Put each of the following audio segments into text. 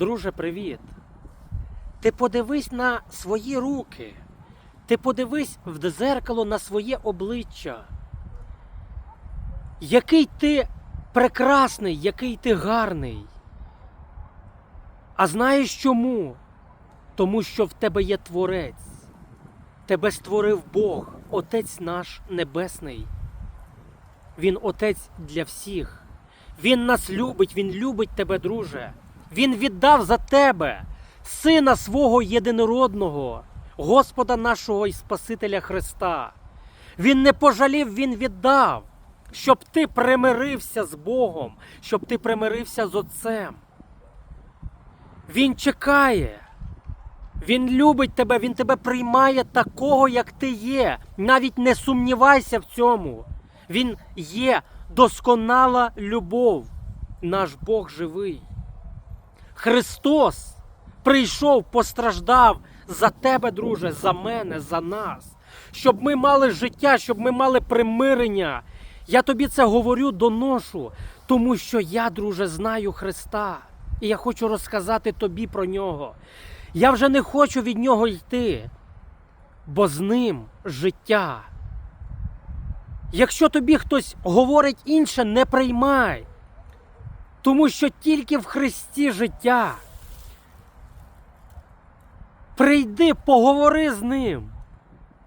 Друже, привіт. Ти подивись на свої руки. Ти подивись в дзеркало на своє обличчя. Який ти прекрасний, який ти гарний. А знаєш чому? Тому що в тебе є Творець. Тебе створив Бог, Отець наш Небесний. Він Отець для всіх. Він нас любить, Він любить тебе, друже. Він віддав за тебе Сина свого єдинородного, Господа нашого і Спасителя Христа. Він не пожалів, Він віддав, щоб ти примирився з Богом, щоб ти примирився з Отцем. Він чекає. Він любить тебе, він тебе приймає такого, як ти є. Навіть не сумнівайся в цьому. Він є досконала любов. Наш Бог живий. Христос прийшов, постраждав за тебе, друже, за мене, за нас. Щоб ми мали життя, щоб ми мали примирення. Я тобі це говорю, доношу, тому що я, друже, знаю Христа. І я хочу розказати тобі про нього. Я вже не хочу від нього йти, бо з ним життя. Якщо тобі хтось говорить інше, не приймай, тому що тільки в Христі життя. Прийди, поговори з ним,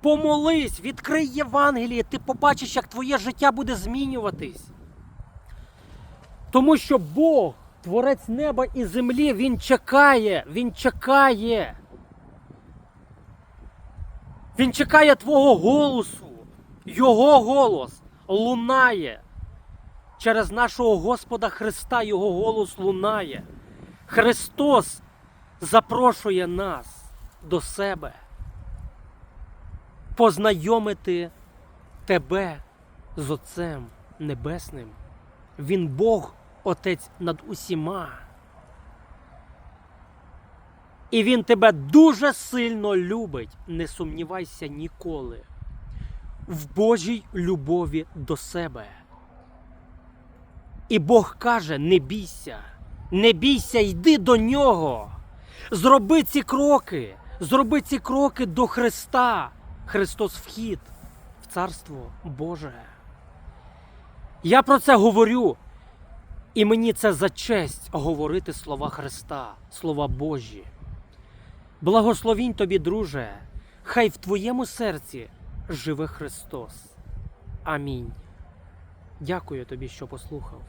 помолись, відкрий Євангеліє, ти побачиш, як твоє життя буде змінюватись. Тому що Бог, творець неба і землі, Він чекає, Він чекає. Він чекає твого голосу. Його голос лунає. Через нашого Господа Христа Його голос лунає. Христос запрошує нас до себе, познайомити тебе з Отцем Небесним. Він Бог, Отець над усіма. І Він тебе дуже сильно любить, не сумнівайся ніколи. В Божій любові до себе. І Бог каже: не бійся, не бійся, йди до нього. Зроби ці кроки, зроби ці кроки до Христа. Христос вхід в Царство Боже. Я про це говорю, і мені це за честь говорити слова Христа, слова Божі. Благословінь тобі, друже, хай в твоєму серці живе Христос. Амінь. Дякую тобі, що послухав.